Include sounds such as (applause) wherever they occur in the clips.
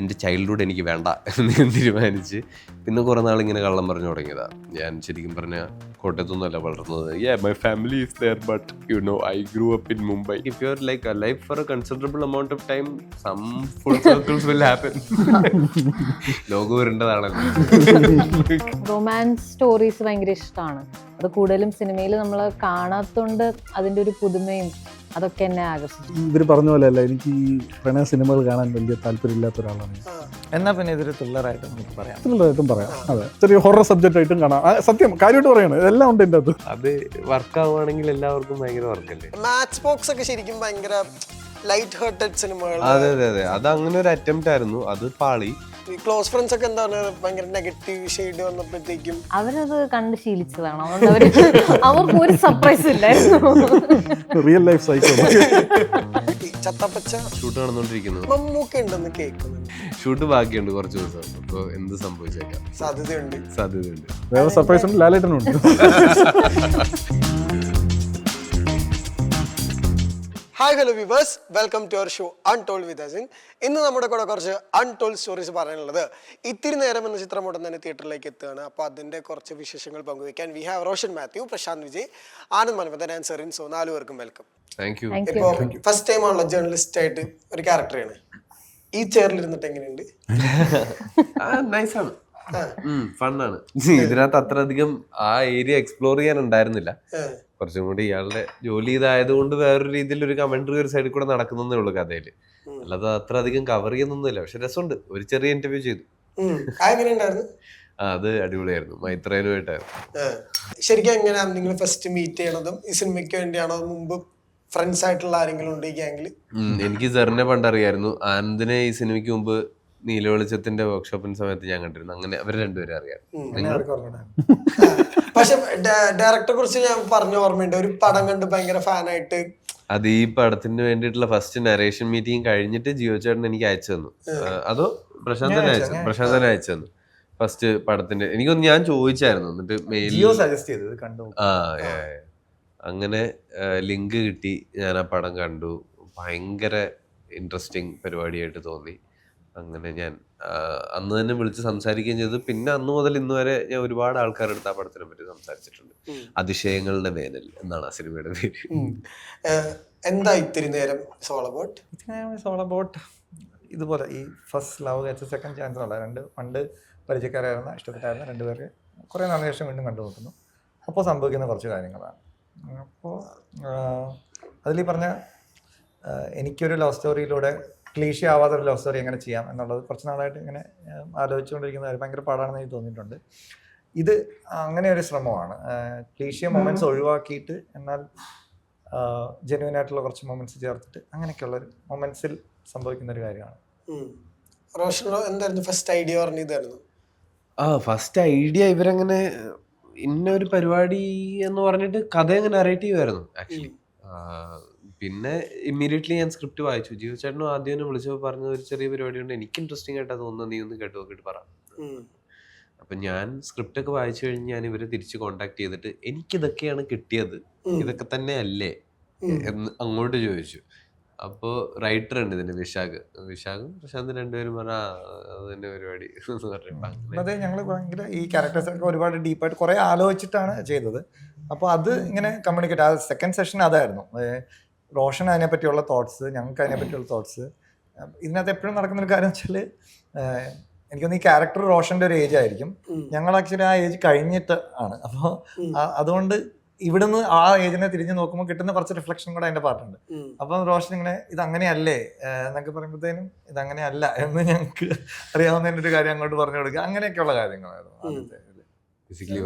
എന്റെ ചൈൽഡ്ഹുഡ് എനിക്ക് വേണ്ട എന്ന് തീരുമാനിച്ച് പിന്നെ കുറേ നാൾ ഇങ്ങനെ കള്ളം പറഞ്ഞു തുടങ്ങിയതാണ് ഞാൻ ശരിക്കും പറഞ്ഞ കോട്ടയത്തൊന്നുമല്ല വളർന്നത്. Ya my family is there but you know I grew up in Mumbai if you are like life for a considerable amount of time some full circles will happen ലോകം വരേണ്ടതാണല്ലോ റൊമാൻസ് സ്റ്റോറീസ് ഭയങ്കര ഇഷ്ടമാണ്. അത് കൂടുതലും സിനിമയിൽ നമ്മൾ കാണാത്തോണ്ട് അതിന്റെ ഒരു പുതുമയും അതൊക്കെ എന്നെ ആകർഷിച്ചു. ഇവർ പറഞ്ഞ പോലെ അല്ല എനിക്ക് ഈ പ്രണയ സിനിമകൾ കാണാൻ വലിയ താല്പര്യമില്ലാത്ത ഒരാളാണ്. എന്നാ പിന്നെ ഇതൊരു ത്രില്ലറായിട്ട് നമുക്ക് പറയാം. ത്രില്ലറായിട്ടും പറയാം. അതെ. ചെറിയ ഹൊറർ സബ്ജക്റ്റ് ആയിട്ടും കാണാം സത്യം കാര്യമായിട്ട് പറയണം. ഇതെല്ലാം ഉണ്ട് എന്റെ അത് അത് വർക്ക് ആവുകയാണെങ്കിൽ എല്ലാവർക്കും ഭയങ്കര വർക്കല്ലേ മാച്ച് ബോക്സ് ഒക്കെ ശരിക്കും ഭയങ്കര ലൈറ്റ് ഹേർട്ടഡ് സിനിമകൾ അതെ അതെ അതെ. അത് അങ്ങനെ ഒരു അറ്റംപ്റ്റ് ആയിരുന്നു. അത് പാളി. ക്ലോസ് ഫ്രണ്ട്സ് ഒക്കെ എന്താണ് ഭയങ്കര നെഗറ്റീവ് ഷെയ്ഡ് വന്നപ്പോഴത്തേക്കും. അവരത് കണ്ട് ശീലിച്ചതാണ്. അതുകൊണ്ട് അവർ അവർക്ക് ഒരു സർപ്രൈസ് ഇല്ലായിരുന്നു. റിയൽ ലൈഫ് സൈക്കോ ഈ ചത്തപ്പച്ച ഷൂട്ട് നടന്നുകൊണ്ടിരിക്കുന്നു മമ്മൂക്ക ഉണ്ടെന്ന് കേൾക്കുന്നുണ്ട് ഷൂട്ട് ബാക്കിയുണ്ട് കുറച്ച് ദിവസം. അപ്പോൾ എന്ത് സംഭവിച്ചേക്കാം? സാധ്യതയുണ്ട്. സാധ്യതയുണ്ട്. വേറെ സർപ്രൈസ് ഉണ്ട് ലാലേട്ടനുണ്ട് (laughs) hi hello viewers welcome to our show untold with Asin ഇന്ന് നമ്മുടെ കൂടെ കുറച്ച് അൺടോൾഡ് സ്റ്റോറീസ് പറയാനുള്ളത്. ഇത്തിരി നേരം എന്ന ചിത്രം ഉടൻ തന്നെ തിയേറ്ററിലേക്ക് എത്തുകയാണ്. അപ്പോൾ അതിന്റെ കുറച്ച് വിശേഷങ്ങൾ പങ്കുവയ്ക്കാൻ we have Roshan Mathew Prashant Vijay Anand Manohar and Serin so നാലു പേർക്കും വെൽക്കം താങ്ക് യു ഇപ്പോൾ ഫസ്റ്റ് ടൈം ആണല്ലോ ജേർണലിസ്റ്റ് ആയിട്ട് ഒരു ക്യാരക്ടറാണ് ഈ ചെയറിൽ ഇരുന്നിട്ട് എങ്ങനെയുണ്ട്? (laughs) നൈസാണ് ഫണ്ണാണ് (laughs) ഇതിനകത്ത് അത്ര അധികം ആ ഏരിയ എക്സ്പ്ലോർ ചെയ്യാൻ ഉണ്ടായിരുന്നില്ല കുറച്ചും കൂടി ഇയാളുടെ ജോലി ഇതായതുകൊണ്ട് വേറൊരു രീതിയിൽ ഒരു കമന്ററി ഒരു സൈഡിൽ കൂടെ നടക്കുന്നേ ഉള്ളൂ കഥയിൽ. അല്ലാതെ അത്ര അധികം കവർ ചെയ്യുന്നൊന്നുമില്ല. പക്ഷെ രസമുണ്ട്. ഒരു ചെറിയ ഇന്റർവ്യൂ ചെയ്തു. അത് അടിപൊളിയായിരുന്നു. മൈത്രേനുമായിട്ടായിരുന്നു. ശരിക്കും എങ്ങനെയാണ് നിങ്ങൾ ഫസ്റ്റ് മീറ്റ് ചെയ്യണതും ഈ സിനിമയ്ക്ക് വേണ്ടിയാണോ മുമ്പ് ഫ്രണ്ട്സ് ആയിട്ടുള്ള ആരെങ്കിലും ഉണ്ട് ഈ ഗ്യാങ്ങിൽ എനിക്ക് സെറിനെ പണ്ടറിയായിരുന്നു. ആനന്ദിനെ ഈ സിനിമയ്ക്ക് മുമ്പ് നീലവെളിച്ചത്തിന്റെ വർക്ക്ഷോപ്പിന്റെ സമയത്ത് ഞാൻ കണ്ടിരുന്നു. അങ്ങനെ അവർ രണ്ടുപേരും അറിയാം പക്ഷെ ഡയറക്ടറെ കുറിച്ച് ഞാൻ പറഞ്ഞ ഓർമ്മയുണ്ട്. ഒരു പടം കണ്ട് ഭയങ്കര ഫാനായിട്ട്. അത് ഈ പടത്തിന് വേണ്ടിയിട്ടുള്ള ഫസ്റ്റ് നരേഷൻ മീറ്റിംഗ് കഴിഞ്ഞിട്ട് ജിയോ ചേട്ടൻ എനിക്ക് അയച്ചു തന്നു. അതോ പ്രശാന്ത് തന്നെ അയച്ചു പ്രശാന്ത് തന്നെ അയച്ചു തന്നു. ഫസ്റ്റ് പടത്തിന്റെ എനിക്കൊന്ന് ഞാൻ ചോദിച്ചായിരുന്നു. എന്നിട്ട് മെയിൽ ആ. അങ്ങനെ ലിങ്ക് കിട്ടി. ഞാൻ ആ പടം കണ്ടു. ഭയങ്കര ഇൻട്രസ്റ്റിംഗ് പരിപാടിയായിട്ട് തോന്നി. അങ്ങനെ ഞാൻ അന്ന് തന്നെ വിളിച്ച് സംസാരിക്കുകയും ചെയ്തു. പിന്നെ അന്ന് മുതൽ ഇന്ന് വരെ ഞാൻ ഒരുപാട് ആൾക്കാരുടെ അടുത്ത് ആ പടത്തിനെ പറ്റി സംസാരിച്ചിട്ടുണ്ട്. അതിശയങ്ങളുടെ വേനൽ എന്നാണ് ആ സിനിമയുടെ പേര്. എന്താ ഇത്തിരി നേരം സോൾ അബൌട്ട് ഓൾ അബൌട്ട് ഇതുപോലെ ഈ first love catch second chance ഉള്ള രണ്ട് പണ്ട് പരിചയക്കാരായിരുന്ന ഇഷ്ടപ്പെട്ടായിരുന്ന രണ്ടുപേരെ കുറേ നാളിന് ശേഷം വീണ്ടും കണ്ടുമുട്ടുന്നു. അപ്പോൾ സംഭവിക്കുന്ന കുറച്ച് കാര്യങ്ങളാണ്. അപ്പോൾ അതിൽ പറഞ്ഞ എനിക്കൊരു ലവ് സ്റ്റോറിയിലൂടെ ക്ലീഷ ആവാത്ത ഒരു ലവ് സ്റ്റോറി എങ്ങനെ ചെയ്യാം എന്നുള്ളത് കുറച്ച് നാളായിട്ട് ഇങ്ങനെ ആലോചിച്ചുകൊണ്ടിരിക്കുന്ന കാര്യം ഭയങ്കര പാടാണെന്ന് എനിക്ക് തോന്നിയിട്ടുണ്ട്. ഇത് അങ്ങനെ ഒരു ശ്രമമാണ്. ക്ലീഷിയ മൊമെന്റ്സ് ഒഴിവാക്കിയിട്ട് എന്നാൽ ജെന്യൂൻ ആയിട്ടുള്ള കുറച്ച് മൊമെന്റ്സ് ചേർത്തിട്ട് അങ്ങനെയൊക്കെയുള്ള ഒരു മൊമെന്റ്സിൽ സംഭവിക്കുന്ന ഒരു കാര്യമാണ് റോഷനോ എന്തായിരുന്നു ഫസ്റ്റ് ഐഡിയ പറഞ്ഞ ഇതായിരുന്നു? ആ ഫസ്റ്റ് ഐഡിയ ഇവരങ്ങനെ ഇന്ന ഒരു പരിപാടി എന്ന് പറഞ്ഞിട്ട് കഥ അങ്ങനെ നറേറ്റീവ് ചെയ്യുമായിരുന്നു ആക്ച്വലി പിന്നെ ഇമ്മീഡിയറ്റ്ലി ഞാൻ സ്ക്രിപ്റ്റ് വായിച്ചു. ജിയോ ചേട്ടനും ആദ്യം എന്നെ വിളിച്ചപ്പോൾ പറഞ്ഞ ഒരു ചെറിയ പരിപാടി കൊണ്ട് എനിക്ക് ഇൻട്രസ്റ്റിംഗ് ആയിട്ടാ തോന്നുന്നത്. നീ ഒന്ന് കേട്ട് നോക്കിയിട്ട് പറ. അപ്പൊ ഞാൻ സ്ക്രിപ്റ്റ് ഒക്കെ വായിച്ചു കഴിഞ്ഞ് ഞാൻ ഇവരെ തിരിച്ച് കോണ്ടാക്ട് ചെയ്തിട്ട് എനിക്ക് എനിക്കിതൊക്കെയാണ് കിട്ടിയത്. ഇതൊക്കെ തന്നെ അല്ലേ എന്ന് അങ്ങോട്ട് ചോദിച്ചു. അപ്പോൾ റൈറ്റർ ഉണ്ട് ഇതിന്റെ വിശാഖ്. വിശാഖും പ്രശാന്ത് രണ്ടുപേരും പറഞ്ഞ അതിന്റെ പരിപാടി. അതെ ഞങ്ങൾ ഭയങ്കര ഈ ക്യാരക്ടേഴ്സ് ഒക്കെ ഒരുപാട് ഡീപ്പായിട്ട് കുറെ ആലോചിച്ചിട്ടാണ് ചെയ്തത്. അപ്പോൾ അത് ഇങ്ങനെ കമ്മ്യൂണിക്കേറ്റ് ആ സെക്കൻഡ് സെഷൻ അതായിരുന്നു. റോഷൻ അതിനെ പറ്റിയുള്ള തോട്ട്സ് ഞങ്ങൾക്ക് അതിനെ പറ്റിയുള്ള തോട്ട്സ് ഇതിനകത്ത് എപ്പോഴും നടക്കുന്ന ഒരു കാര്യം വെച്ചാൽ എനിക്കൊന്ന് ഈ ക്യാരക്ടർ റോഷന്റെ ഒരു ഏജ് ആയിരിക്കും. ഞങ്ങൾ ആക്ച്വലി ആ ഏജ് കഴിഞ്ഞിട്ട് ആണ്. അപ്പോൾ അതുകൊണ്ട് ഇവിടുന്ന് ആ ഏജിനെ തിരിഞ്ഞു നോക്കുമ്പോൾ കിട്ടുന്ന കുറച്ച് റിഫ്ലക്ഷൻ കൂടെ അതിന്റെ പാട്ടുണ്ട് അപ്പൊ റോഷൻ ഇങ്ങനെ ഇത് അങ്ങനെയല്ലേ? എന്നൊക്കെ പറയുമ്പോഴത്തേനും ഇത് അങ്ങനെയല്ല എന്ന് ഞങ്ങൾക്ക് അറിയാവുന്നതിന്റെ ഒരു കാര്യം അങ്ങോട്ട് പറഞ്ഞു കൊടുക്കുക. അങ്ങനെയൊക്കെയുള്ള കാര്യങ്ങളായിരുന്നു ആദ്യത്തെ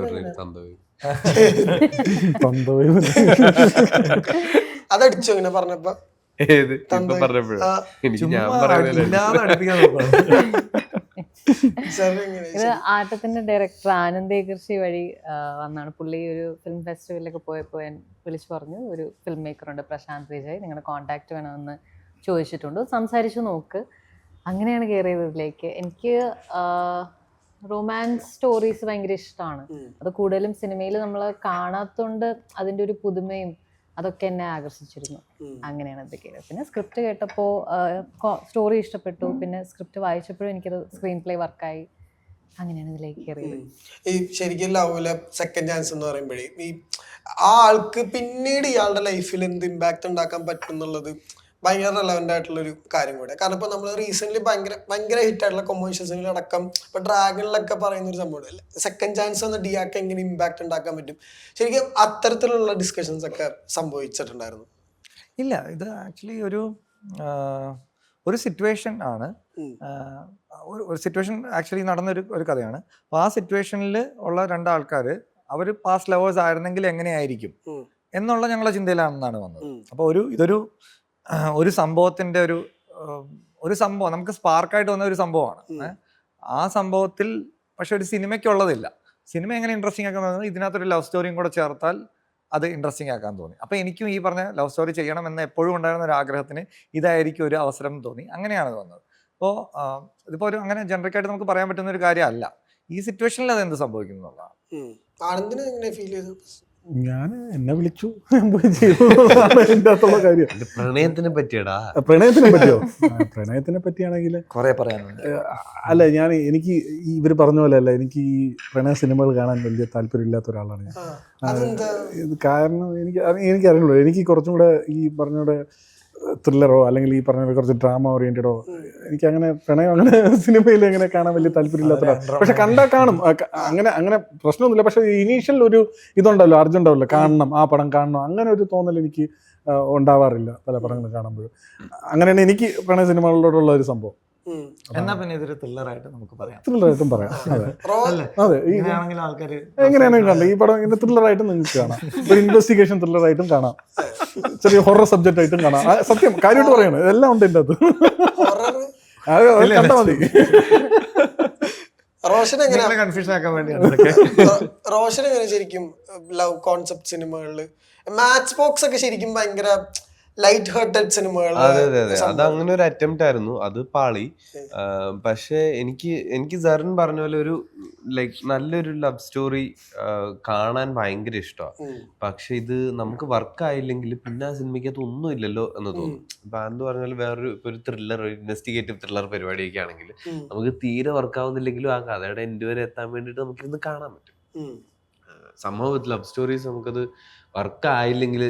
പറഞ്ഞ തന്തവി. (laughs) അതടിച്ചു ഇങ്ങനെ പറഞ്ഞപ്പോ. ഏത്? ഇപ്പൊ തന്തവി. പറഞ്ഞപ്പോഴും? എനിക്ക് ഞാൻ പറയുന്നില്ല? ഇത് ആട്ടത്തിന്റെ ഡയറക്ടർ ആനന്ദ് ഏകർഷി വഴി വന്നാണ്. പുള്ളി ഒരു ഫിലിം ഫെസ്റ്റിവലിലൊക്കെ പോയപ്പോൾ ഞാൻ വിളിച്ചു പറഞ്ഞു ഒരു ഫിലിം മേക്കർ ഉണ്ട് പ്രശാന്ത് വിജയ്. നിങ്ങളുടെ കോണ്ടാക്ട് വേണമെന്ന് ചോദിച്ചിട്ടുണ്ട്. സംസാരിച്ചു നോക്ക്. അങ്ങനെയാണ് കയറിയത് ഇതിലേക്ക് എനിക്ക് റൊമാൻസ് സ്റ്റോറീസ് ഭയങ്കര ഇഷ്ടമാണ്. അത് കൂടുതലും സിനിമയിൽ നമ്മൾ കാണാത്തോണ്ട് അതിന്റെ ഒരു പുതുമയും അതൊക്കെ എന്നെ ആകർഷിച്ചിരുന്നു. അങ്ങനെയാണ് കേട്ടത് പിന്നെ സ്ക്രിപ്റ്റ് കേട്ടപ്പോൾ സ്റ്റോറി ഇഷ്ടപ്പെട്ടു. പിന്നെ സ്ക്രിപ്റ്റ് വായിച്ചപ്പോഴും എനിക്കത് സ്ക്രീൻ പ്ലേ വർക്കായി അങ്ങനെയാണ് ഇതിലേക്ക് കയറിയത്. ഈ ശരിക്കും ലവിലെ സെക്കൻഡ് ചാൻസ് എന്ന് പറയുമ്പോഴേ ഈ ആ ആൾക്ക് പിന്നീട് ഇയാളുടെ ലൈഫിൽ എന്ത് ഇമ്പാക്ട് ഉണ്ടാക്കാൻ പറ്റും എന്നുള്ളത് ഭയങ്കര റെലവെന്റ് ആയിട്ടുള്ള ഒരു കാര്യം കൂടെ. കാരണം ഇപ്പൊ നമ്മൾ റീസെന്റ് ഭയങ്കര ഭയങ്കര ഹിറ്റ് ആയിട്ടുള്ള കൊമേഴ്ഷ്യൽസിൽ അടക്കം ഇപ്പൊ ഡ്രാഗണിലൊക്കെ പറയുന്ന ഒരു സംഭവം സെക്കൻഡ് ചാൻസ് വന്ന ഡിയാക്ക് എങ്ങനെ ഇമ്പാക്ട് ഉണ്ടാക്കാൻ പറ്റും? ശരിക്കും അത്തരത്തിലുള്ള ഡിസ്കഷൻസ് ഒക്കെ സംഭവിച്ചിട്ടുണ്ടായിരുന്നു. ഇല്ല ഇത് ആക്ച്വലി ഒരു ഒരു സിറ്റുവേഷൻ ആണ്. ഒരു സിറ്റുവേഷൻ ആക്ച്വലി നടന്നൊരു ഒരു കഥയാണ്. അപ്പോൾ ആ സിറ്റുവേഷനിൽ ഉള്ള രണ്ടാൾക്കാർ അവർ പാസ്റ്റ് ലവേഴ്സ് ആയിരുന്നെങ്കിൽ എങ്ങനെയായിരിക്കും എന്നുള്ള ഞങ്ങളുടെ ചിന്തയിലാണെന്നാണ് വന്നത്. അപ്പോൾ ഒരു ഇതൊരു ഒരു സംഭവത്തിന്റെ ഒരു ഒരു സംഭവം നമുക്ക് സ്പാർക്കായിട്ട് വന്ന ഒരു സംഭവമാണ്. ആ സംഭവത്തിൽ പക്ഷെ ഒരു സിനിമയ്ക്കുള്ളതില്ല സിനിമ എങ്ങനെ ഇൻട്രസ്റ്റിംഗ് ആക്കാൻ തോന്നുന്നത് ഇതിനകത്തൊരു ലവ് സ്റ്റോറിയും കൂടെ ചേർത്താൽ അത് ഇൻട്രസ്റ്റിംഗ് ആക്കാൻ തോന്നി. അപ്പോൾ എനിക്കും ഈ പറഞ്ഞ ലവ് സ്റ്റോറി ചെയ്യണം എന്ന എപ്പോഴും ഉണ്ടായിരുന്ന ഒരു ആഗ്രഹത്തിന് ഇതായിരിക്കും ഒരു അവസരം തോന്നി. അങ്ങനെയാണ് തോന്നുന്നത് വന്നത്. അപ്പോൾ ഇതിപ്പോൾ ഒരു അങ്ങനെ ജനറിക്കായിട്ട് നമുക്ക് പറയാൻ പറ്റുന്ന ഒരു കാര്യമല്ല. ഈ സിറ്റുവേഷനിൽ അത് എന്ത് സംഭവിക്കുന്നു എന്നുള്ളതാണ്. ആനന്ദിനെ എങ്ങനെ ഫീൽ ചെയ്തു? ഞാൻ എന്നെ വിളിച്ചു. ഞാൻ പോയി ചെയ്തു. അതാണ് കാര്യം. പ്രണയത്തിനെ പറ്റിയടാ. പ്രണയത്തിനെ പറ്റിയോ? പ്രണയത്തിനെ പറ്റിയാണെങ്കിൽ കുറേ പറയാനുണ്ട്. അല്ല ഞാൻ എനിക്ക് ഇവർ ഇവർ പറഞ്ഞ പോലെ അല്ല എനിക്ക് ഈ പ്രണയ സിനിമകൾ കാണാൻ വലിയ താല്പര്യമില്ലാത്ത ഒരാളാണ് ഞാൻ. അതെന്താ? ഇത് കാരണം എനിക്ക് എനിക്ക് അറിയുള്ളൂ എനിക്ക് കുറച്ചും കൂടെ ഈ പറഞ്ഞ ത്രില്ലറോ അല്ലെങ്കിൽ ഈ പറഞ്ഞ കുറച്ച് ഡ്രാമ ഓറിയന്റഡോ എനിക്ക് അങ്ങനെ പ്രണയം അങ്ങനെ (laughs) സിനിമയിൽ അങ്ങനെ കാണാൻ വലിയ താല്പര്യമില്ലാത്ത. പക്ഷെ കണ്ടാൽ കാണും. അങ്ങനെ അങ്ങനെ പ്രശ്നമൊന്നുമില്ല. പക്ഷെ ഇനീഷ്യൽ ഒരു ഇതുണ്ടല്ലോ അർജുൻ ഉണ്ടാവല്ലോ കാണണം ആ പടം കാണണം അങ്ങനെ ഒരു തോന്നൽ എനിക്ക് ഉണ്ടാവാറില്ല പല പടങ്ങൾ കാണുമ്പോഴും. അങ്ങനെയാണ് എനിക്ക് പ്രണയ സിനിമകളോടുള്ള ഒരു സംഭവം. എന്നാ പിന്നെ ഇതൊരു ത്രില്ലറായിട്ട് നമുക്ക് പറയാം. ത്രില്ലറായിട്ടും പറയാം. (laughs) അതെ. അതെ എങ്ങനെയാണെങ്കിലും കണ്ടത് ഈ പടം ഇങ്ങനെ ത്രില്ലറായിട്ടും നിങ്ങൾക്ക് കാണാം. ഒരു ഇൻവെസ്റ്റിഗേഷൻ ത്രില്ലറായിട്ടും കാണാം. ചെറിയ ഹൊറർ സബ്ജക്റ്റ് ആയിട്ടും കാണാം. സത്യം കാര്യമായിട്ട് പറയണം ഇതെല്ലാം ഉണ്ട് എന്റെ ഹൊറർ അത് അത് കണ്ടാൽ മതി. റോഷൻ എങ്ങനെ കൺഫ്യൂഷൻ ആക്കാൻ വേണ്ടിയാണ് റോഷൻ എങ്ങനെ ശരിക്കും ലവ് കോൺസെപ്റ്റ് സിനിമകളിൽ മാച്ച് ബോക്സ് ഒക്കെ ശരിക്കും ഭയങ്കര ലൈറ്റ് ഹാർട്ടഡ് സിനിമകൾ അതെ അതെ അതെ. അത് അങ്ങനെ ഒരു അറ്റംപ്റ്റ് ആയിരുന്നു. അത് പാളി. പക്ഷെ എനിക്ക് എനിക്ക് സറിൻ പറഞ്ഞ പോലെ ഒരു ലൈക്ക് നല്ലൊരു ലവ് സ്റ്റോറി കാണാൻ ഭയങ്കര ഇഷ്ടമാണ്. പക്ഷെ ഇത് നമുക്ക് വർക്ക് ആയില്ലെങ്കിൽ പിന്നെ ആ സിനിമയ്ക്കകത്ത് ഒന്നും ഇല്ലല്ലോ എന്ന് തോന്നുന്നു ഇപ്പൊ എന്ന് പറഞ്ഞാൽ വേറൊരു ഇപ്പൊ ഒരു ത്രില്ലർ ഇൻവെസ്റ്റിഗേറ്റീവ് ത്രില്ലർ പരിപാടിയൊക്കെ ആണെങ്കിൽ നമുക്ക് തീരെ വർക്ക് ആവുന്നില്ലെങ്കിലും ആ കഥയുടെ എൻഡ് വരെ എത്താൻ വേണ്ടിയിട്ട് നമുക്കിന്ന് കാണാൻ പറ്റും. സംഭവത്തിൽ ലവ് സ്റ്റോറീസ് നമുക്കത് വർക്ക് ആയില്ലെങ്കിൽ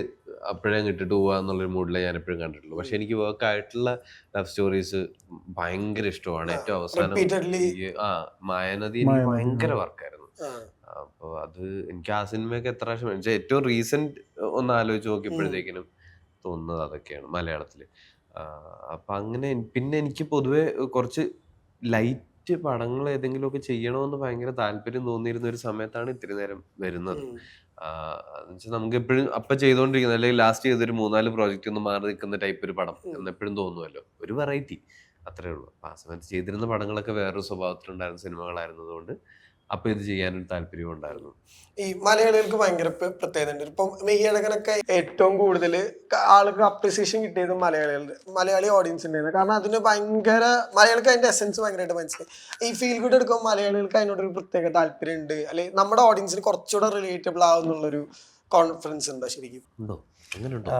അപ്പോഴേ ഇട്ടിട്ട് പോവുക എന്നുള്ളൊരു മൂഡിലേ ഞാൻ എപ്പോഴും കണ്ടിട്ടുള്ളൂ. പക്ഷെ എനിക്ക് വർക്ക് ആയിട്ടുള്ള ലവ് സ്റ്റോറീസ് ഭയങ്കര ഇഷ്ടമാണ്. ഏറ്റവും അവസാനം ആ മായനദി എനിക്ക് ഭയങ്കര. വർക്കായിരുന്നു അപ്പോൾ അത് എനിക്ക് ആ സിനിമയൊക്കെ എത്ര പ്രാവശ്യം വെച്ചാൽ ഏറ്റവും റീസെന്റ് ഒന്ന് ആലോചിച്ച് നോക്കിയപ്പോഴത്തേക്കിനും തോന്നുന്നത് അതൊക്കെയാണ് മലയാളത്തിൽ. അപ്പൊ അങ്ങനെ പിന്നെ എനിക്ക് പൊതുവെ കുറച്ച് ലൈറ്റ് പടങ്ങൾ ഏതെങ്കിലുമൊക്കെ ചെയ്യണമെന്ന് ഭയങ്കര താല്പര്യം തോന്നിയിരുന്ന ഒരു സമയത്താണ് ഇത്തിരി നേരം വരുന്നത്. നമുക്ക് എപ്പോഴും അപ്പൊ ചെയ്തുകൊണ്ടിരിക്കുന്ന അല്ലെങ്കിൽ ലാസ്റ്റ് ചെയ്തൊരു മൂന്നാൽ പ്രോജക്റ്റ് ഒന്ന് മാറി നിൽക്കുന്ന ടൈപ്പ് ഒരു പടം. എന്ന് എപ്പോഴും തോന്നുമല്ലോ ഒരു വെറൈറ്റി അത്രേ ഉള്ളൂ ആ സമയത്ത് ചെയ്തിരുന്ന പടങ്ങളൊക്കെ വേറൊരു സ്വഭാവത്തിലുണ്ടായിരുന്ന സിനിമകളായിരുന്നതുകൊണ്ട് അപ്പൊ ഇത് ചെയ്യാനൊരു താല്പര്യം ഉണ്ടായിരുന്നു ഈ മലയാളികൾക്ക് ഭയങ്കര പ്രത്യേകതയുണ്ട്. പ്രത്യേകത ഉണ്ട് ഇപ്പം മെയ്യഴകനൊക്കെ ഏറ്റവും കൂടുതൽ ആൾക്ക് അപ്രിസിയേഷൻ കിട്ടിയത് മലയാളികളുടെ മലയാളി ഓഡിയൻസിന്റെ കാരണം അതിന് ഭയങ്കര മലയാളികൾക്ക് അതിന്റെ എസൻസ് ഭയങ്കരമായിട്ട് മനസ്സിലായി. ഈ ഫീൽ ഗുഡ് എടുക്കുമ്പോൾ മലയാളികൾക്ക് അതിനോടൊരു പ്രത്യേക താല്പര്യം ഉണ്ട് അല്ലെങ്കിൽ നമ്മുടെ ഓഡിയൻസിന് കുറച്ചുകൂടെ റിലേറ്റബിൾ ആവുന്നുള്ളൊരു കോൺഫിഡൻസ് ഉണ്ടോ ശരിക്കും? ഉണ്ടോ? അങ്ങനെ ഉണ്ടോ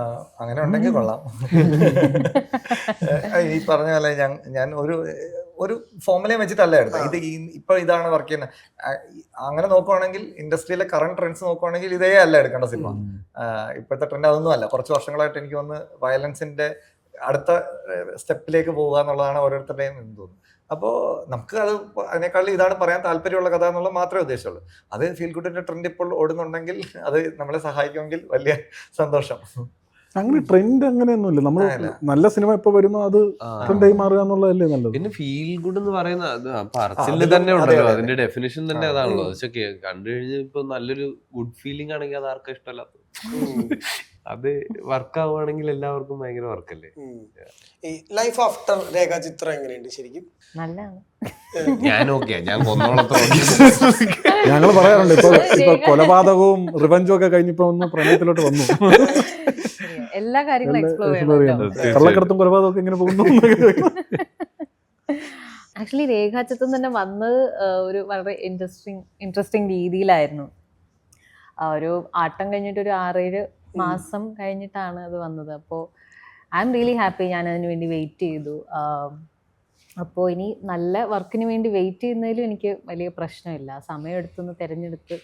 അങ്ങനെ ഉണ്ടെങ്കിൽ കൊള്ളാം (laughs) ഈ പറഞ്ഞ പോലെ ഞാൻ ഞാൻ ഒരു ഒരു ഫോമുലയും വെച്ചിട്ടല്ല എടുത്തത്. ഇത് ഇപ്പൊ ഇതാണ് വർക്ക് ചെയ്യുന്നത് അങ്ങനെ നോക്കുവാണെങ്കിൽ ഇൻഡസ്ട്രിയിലെ കറണ്ട് ട്രെൻഡ്സ് നോക്കുവാണെങ്കിൽ ഇതേ അല്ല എടുക്കേണ്ട സിനിമ. ഇപ്പോഴത്തെ ട്രെൻഡ് അതൊന്നും അല്ല. കുറച്ച് വർഷങ്ങളായിട്ട് എനിക്ക് വന്ന് വയലൻസിന്റെ അടുത്ത സ്റ്റെപ്പിലേക്ക് പോകുക എന്നുള്ളതാണ് ഓരോരുത്തരുടെയും എന്ന് തോന്നുന്നു. അപ്പോൾ നമുക്ക് അത് അതിനേക്കാൾ ഇതാണ് പറയാൻ താല്പര്യമുള്ള കഥ എന്നുള്ളത് മാത്രമേ ഉദ്ദേശമുള്ളൂ അത് ഫീൽ ഗുഡിന്റെ ട്രെൻഡ് ഇപ്പോൾ ഓടുന്നുണ്ടെങ്കിൽ അത് നമ്മളെ സഹായിക്കുമെങ്കിൽ വലിയ സന്തോഷം. അങ്ങനെ ട്രെൻഡ് അങ്ങനെയൊന്നുമില്ല. നമ്മൾ നല്ല സിനിമ എപ്പോ വരുന്നു അത്. ട്രെൻഡായി മാറുക എന്നുള്ളതല്ലേ നല്ലത്. പിന്നെ ഫീൽ ഗുഡ് എന്ന് പറയുന്ന അത് ആ തന്നെ ഉണ്ടല്ലോ. അതിന്റെ ഡെഫിനേഷൻ തന്നെ. അതാണല്ലോ. പക്ഷെ കണ്ടു കഴിഞ്ഞ ഇപ്പൊ നല്ലൊരു ഗുഡ് ഫീലിംഗ് ആണെങ്കിൽ അത് ആർക്കും ഇഷ്ടമല്ല? അത് വർക്ക് ആവുകയാണെങ്കിൽ എല്ലാവർക്കും ഭയങ്കര വർക്കല്ലേ. ഈ ലൈഫ് ആഫ്റ്റർ രേഖാചിത്രം എങ്ങനെയുണ്ട് ശരിക്കും? നല്ലതാണ്. ഞാൻ ഓക്കെ ഞാൻ (laughs) ഞങ്ങൾ പറയാറുണ്ട് ഇപ്പൊ ഇപ്പൊ കൊലപാതകവും റിവഞ്ചും ഒക്കെ കഴിഞ്ഞപ്പോ ഒന്ന് പ്രണയത്തിലോട്ട് വന്നു. (laughs) എല്ലാ കാര്യങ്ങളും എക്സ്പ്ലോർ. തീർച്ചയായും. കള്ളക്കടത്തും കൊലപാതകം ഇങ്ങനെ പോകുന്നു. ആക്ച്വലി രേഖാചിത്രം തന്നെ വന്നത് ഒരു വളരെ ഇൻട്രസ്റ്റിംഗ് ഇൻട്രസ്റ്റിംഗ് രീതിയിലായിരുന്നു. ഒരു ആട്ടം കഴിഞ്ഞിട്ട് ഒരു ആറേഴ് മാസം കഴിഞ്ഞിട്ടാണ് അത് വന്നത്. അപ്പോൾ ഐ എം റിയലി ഹാപ്പി ഞാൻ അതിന് വേണ്ടി വെയിറ്റ് ചെയ്തു. അപ്പോൾ ഇനി നല്ല വർക്കിന് വേണ്ടി വെയിറ്റ് ചെയ്യുന്നതിലും എനിക്ക് വലിയ പ്രശ്നമില്ല. സമയം എടുത്തൊന്ന് തിരഞ്ഞെടുത്ത്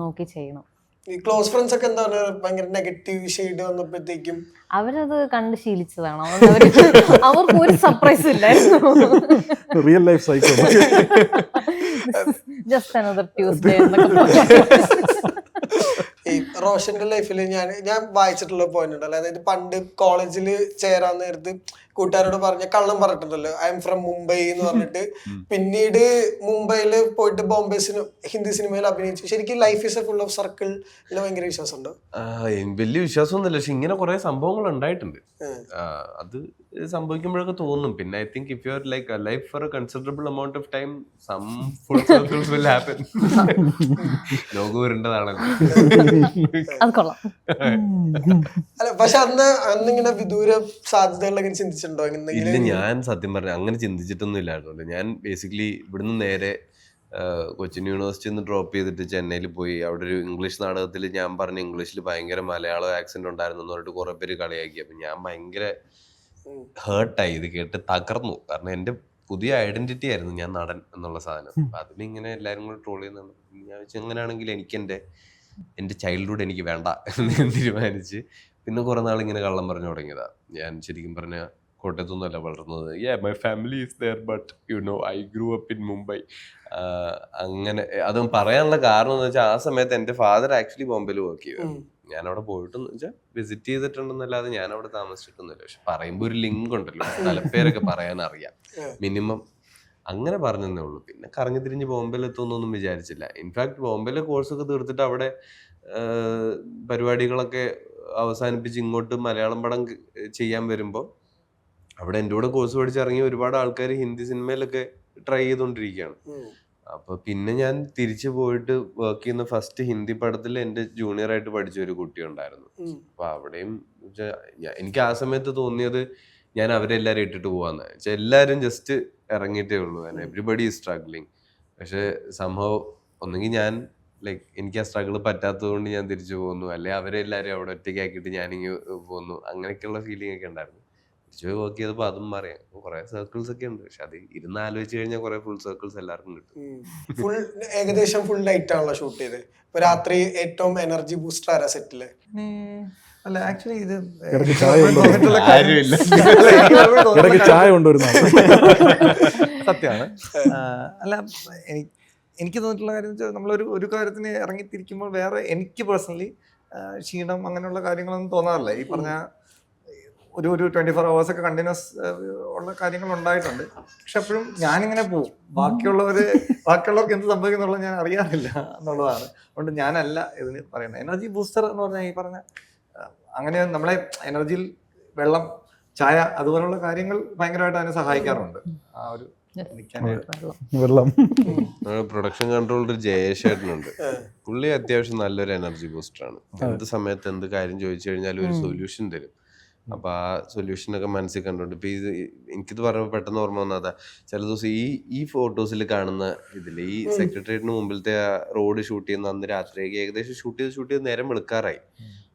നോക്കി ചെയ്യണം. ഈ ക്ലോസ് ഫ്രണ്ട്സ് ഒക്കെ എന്താണ് ഭയങ്കര നെഗറ്റീവ് ഷെയ്ഡ് വന്നപ്പോഴത്തേക്കും അവരത് കണ്ട് ശീലിച്ചതാണ്. അവർക്ക് ഒരു സർപ്രൈസ് ഇല്ലായിരുന്നു. Real life just another Tuesday ഈ റോഷന്റെ ലൈഫിൽ ഞാൻ ഞാൻ വായിച്ചിട്ടുള്ള പോയിന്റ് ഉണ്ടല്ലോ അതായത് പണ്ട് കോളേജിൽ ചേരാൻ നേരത്ത് കൂട്ടുകാരോട് പറഞ്ഞ കള്ളം പറഞ്ഞിട്ടുണ്ടല്ലോ. ഐ എം ഫ്രം മുംബൈ എന്ന് പറഞ്ഞിട്ട്. പിന്നീട് മുംബൈയിൽ പോയിട്ട് ബോംബെ സിനിമ ഹിന്ദി സിനിമയിൽ അഭിനയിച്ചു. ശരിക്കും life is a full of circle ഭയങ്കര വിശ്വാസമുണ്ട്? ആ, വിശ്വാസം വലിയ വിശ്വാസമൊന്നുമില്ല. പക്ഷെ ഇങ്ങനെ കുറെ സംഭവങ്ങൾ ഉണ്ടായിട്ടുണ്ട്. അത് സംഭവിക്കുമ്പോഴൊക്കെ തോന്നും. പിന്നെ I think if you are like life for a considerable amount of time some full circles will happen ലോകം വരേണ്ടതാണല്ലോ അത് കൊള്ളാം. അല്ല പക്ഷെ അന്ന് അന്നിങ്ങനെ വിദൂര സാധ്യതകളിലൊക്കെ അങ്ങനെ ചിന്തിച്ചിട്ടുണ്ടോ ഇല്ല ഞാൻ സത്യം പറഞ്ഞ അങ്ങനെ ചിന്തിച്ചിട്ടൊന്നും ഇല്ലായിരുന്നു ഞാൻ ബേസിക്കലി ഇവിടുന്ന് നേരെ കൊച്ചിൻ യൂണിവേഴ്സിറ്റിയിൽ നിന്ന് ഡ്രോപ്പ് ചെയ്തിട്ട് ചെന്നൈയിൽ പോയി. അവിടെ ഒരു ഇംഗ്ലീഷ് നാടകത്തിൽ ഞാൻ പറഞ്ഞ ഇംഗ്ലീഷിൽ ഭയങ്കര മലയാളം ആക്സെന്റ് ഉണ്ടായിരുന്നു എന്ന് പറഞ്ഞിട്ട് കുറെ പേര് കളിയാക്കി. അപ്പൊ ഞാൻ ഭയങ്കര. ഹേർട്ടായി ഇത് കേട്ട് തകർന്നു. കാരണം എന്റെ പുതിയ ഐഡന്റിറ്റി ആയിരുന്നു ഞാൻ നടൻ എന്നുള്ള സാധനം. അപ്പൊ അതിനിങ്ങനെ എല്ലാരും കൂടെ ട്രോൾ ചെയ്യുന്നുണ്ട്. ഞാൻ വെച്ചാൽ എങ്ങനെയാണെങ്കിൽ എനിക്ക് എന്റെ എന്റെ ചൈൽഡ്ഹുഡ് എനിക്ക് വേണ്ട എന്ന് ഞാൻ തീരുമാനിച്ച് പിന്നെ കുറെ നാൾ ഇങ്ങനെ കള്ളം പറഞ്ഞു തുടങ്ങിയതാ. ഞാൻ ശരിക്കും കോട്ടയത്തൊന്നുമല്ല വളർന്നത്. Ya my family is there but you know I grew up in Mumbai അങ്ങനെ അതും പറയാനുള്ള കാരണം എന്ന് വെച്ചാൽ ആ സമയത്ത് എന്റെ ഫാദർ ആക്ച്വലി ബോംബെയിൽ വർക്ക് ചെയ്തു ഞാൻ അവിടെ പോയിട്ടെന്ന് വെച്ചാൽ വിസിറ്റ് ചെയ്തിട്ടുണ്ടെന്നല്ലാതെ ഞാൻ അവിടെ താമസിച്ചിട്ടൊന്നുമില്ല. പക്ഷെ പറയുമ്പോൾ ഒരു ലിങ്ക് ഉണ്ടല്ലോ സ്ഥലപ്പേരൊക്കെ പറയാൻ അറിയാം മിനിമം (laughs) അങ്ങനെ പറഞ്ഞതേ ഉള്ളൂ. പിന്നെ കറങ്ങി തിരിഞ്ഞ് ബോംബെയിൽ എത്തുമെന്നൊന്നും വിചാരിച്ചില്ല. ഇൻഫാക്ട് ബോംബെയിലെ കോഴ്സൊക്കെ തീർത്തിട്ട് അവിടെ പരിപാടികളൊക്കെ അവസാനിപ്പിച്ച് ഇങ്ങോട്ട് മലയാളം പടം ചെയ്യാൻ വരുമ്പോൾ അവിടെ എന്റെ കൂടെ കോഴ്സ് പഠിച്ചിറങ്ങിയ ഒരുപാട് ആൾക്കാർ ഹിന്ദി സിനിമയിലൊക്കെ ട്രൈ ചെയ്തുകൊണ്ടിരിക്കുകയാണ്. അപ്പൊ പിന്നെ ഞാൻ തിരിച്ചു പോയിട്ട് വർക്ക് ചെയ്യുന്ന ഫസ്റ്റ് ഹിന്ദി പടത്തിൽ എന്റെ ജൂനിയർ ആയിട്ട് പഠിച്ച ഒരു കുട്ടി ഉണ്ടായിരുന്നു. അപ്പൊ അവിടെയും എനിക്ക് ആ സമയത്ത് തോന്നിയത് ഞാൻ അവരെല്ലാരും ഇട്ടിട്ട് പോവാന്ന്. വെച്ചാൽ എല്ലാരും ജസ്റ്റ് ഇറങ്ങിയിട്ടേ ഉള്ളൂ. എവറിബഡി സ്ട്രഗ്ലിങ് പക്ഷെ സംഭവം ഒന്നെങ്കിൽ ഞാൻ ലൈക്ക് എനിക്ക് ആ സ്ട്രഗിൾ പറ്റാത്തത് കൊണ്ട് ഞാൻ തിരിച്ചു പോകുന്നു അല്ലെ അവരെല്ലാരും അവിടെ ഒറ്റയ്ക്കാക്കിയിട്ട് ഞാനിങ്ങ് പോന്നു. അങ്ങനെയൊക്കെയുള്ള ഫീലിംഗ് ഒക്കെ ഉണ്ടായിരുന്നു. തിരിച്ചു പോയി വർക്ക് ചെയ്തപ്പോൾ അതും മാറിയാം കുറെ സർക്കിൾസ് ഒക്കെ ഉണ്ട്. പക്ഷെ അത് ഇരുന്ന് ആലോചിച്ച് കഴിഞ്ഞാൽ കുറെ ഫുൾ സർക്കിൾസ് എല്ലാവർക്കും കിട്ടും. ഫുൾ ഏകദേശം ഫുൾ നൈറ്റ് ആണല്ലോ ഷൂട്ട് ചെയ്ത് ഇപ്പൊ രാത്രി ഏറ്റവും എനർജി ബൂസ്റ്റർ ആരാ സെറ്റിൽ അല്ല ആക്ച്വലി ഇത്. ഇടയ്ക്ക് ചായ കൊണ്ടുവരുന്ന സത്യമാണ്. അല്ല എനിക്ക് എനിക്ക് തോന്നിയിട്ടുള്ള കാര്യം വെച്ചാൽ നമ്മളൊരു ഒരു കാര്യത്തിന് ഇറങ്ങിത്തിരിക്കുമ്പോൾ വേറെ എനിക്ക് പേഴ്സണലി ക്ഷീണം അങ്ങനെയുള്ള കാര്യങ്ങളൊന്നും തോന്നാറില്ല. ഈ പറഞ്ഞ ഒരു ഒരു ട്വന്റി ഫോർ അവേഴ്സ് ഒക്കെ കണ്ടിന്യൂസ് ഉള്ള കാര്യങ്ങൾ ഉണ്ടായിട്ടുണ്ട് പക്ഷെ എപ്പോഴും ഞാനിങ്ങനെ പോവും. ബാക്കിയുള്ളവര് ബാക്കിയുള്ളവർക്ക് എന്ത് സംഭവിക്കുന്നുള്ളത് ഞാൻ അറിയാറില്ല എന്നുള്ളതാണ്. അതുകൊണ്ട് ഞാനല്ല ഇതിന് പറയുന്നത്. എനർജി ബൂസ്റ്റർ എന്ന് പറഞ്ഞാൽ ഈ പറഞ്ഞ അങ്ങനെ നമ്മളെ എനർജിയിൽ വെള്ളം ചായ അതുപോലുള്ള കാര്യങ്ങൾ ഭയങ്കരമായിട്ട് അതിനെ സഹായിക്കാറുണ്ട്. ആ ഒരു വെള്ളം. പ്രൊഡക്ഷൻ കൺട്രോളർ ജയേഷേട്ടനുണ്ട്. പുള്ളി അത്യാവശ്യം നല്ലൊരു എനർജി ബൂസ്റ്റർ ആണ്. എന്ത് സമയത്ത് എന്ത് കാര്യം ചോദിച്ചു കഴിഞ്ഞാലും ഒരു സൊല്യൂഷൻ തരും. അപ്പൊ ആ സൊല്യൂഷനൊക്കെ മനസ്സിൽ കണ്ടുകൊണ്ട് ഇപ്പൊ ഇത് എനിക്കിത് പറയുമ്പോൾ പെട്ടെന്ന് ഓർമ്മ വന്നതാ ചില ദിവസം ഈ ഈ ഫോട്ടോസിൽ കാണുന്ന ഇതിൽ ഈ സെക്രട്ടേറിയറ്റിന് മുമ്പിലത്തെ ആ റോഡ് ഷൂട്ട് ചെയ്യുന്ന അന്ന് രാത്രി ഏകദേശം ഷൂട്ട് ചെയ്ത് ഷൂട്ട് ചെയ്ത് നേരം വെളുക്കാറായി.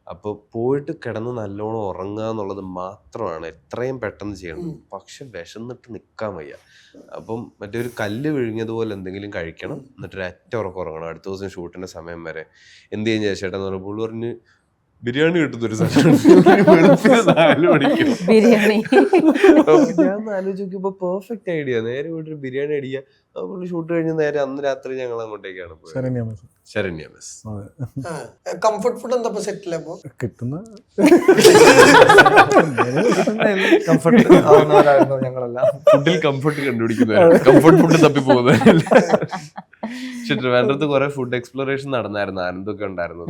അപ്പൊ പോയിട്ട് കിടന്ന് നല്ലോണം ഉറങ്ങുക എന്നുള്ളത് മാത്രമാണ് എത്രയും പെട്ടെന്ന് ചെയ്യണം പക്ഷെ വിശന്നിട്ട് നിൽക്കാൻ വയ്യ. അപ്പം മറ്റേ ഒരു കല്ല് വിഴുങ്ങിയതുപോലെ എന്തെങ്കിലും കഴിക്കണം. എന്നിട്ട് അറ്റ ഉറക്കം ഉറങ്ങണം. അടുത്ത ദിവസം ഷൂട്ടിന്റെ സമയം വരെ. എന്ത് ചെയ്യും ചേച്ചേട്ടൻ എന്ന് പറഞ്ഞപ്പോൾ പറഞ്ഞ് ബിരിയാണി കിട്ടുന്ന ഒരു ബിരിയാണി. ഞാൻ ആലോചിച്ച് പെർഫെക്റ്റ് ഐഡിയ നേരെ വീട്ടിൽ ബിരിയാണി അടിക്കുക. അപ്പോൾ ഷൂട്ട് കഴിഞ്ഞ് നേരെ അന്ന് രാത്രി ഞങ്ങൾ അങ്ങോട്ടേക്കാണ് പോയത്. Saranya miss. Saranya comfort food എന്താ സെറ്റിൽ അപ്പൊ? കിട്ടുന്ന കംഫർട്ട് ആവുന്നവരായിരുന്നു ഞങ്ങളെല്ലാം. ഫുഡിൽ കംഫർട്ട് കണ്ടുപിടിക്കുന്നവരാണ്. കംഫർട്ട് ഫുഡ് തപ്പി പോകുന്നത് പക്ഷെ ട്രിവാൻഡ്രത്ത് കുറെ ഫുഡ് എക്സ്പ്ലോറേഷൻ നടന്നായിരുന്നു. ആനന്ദൊക്കെ ഉണ്ടായിരുന്നു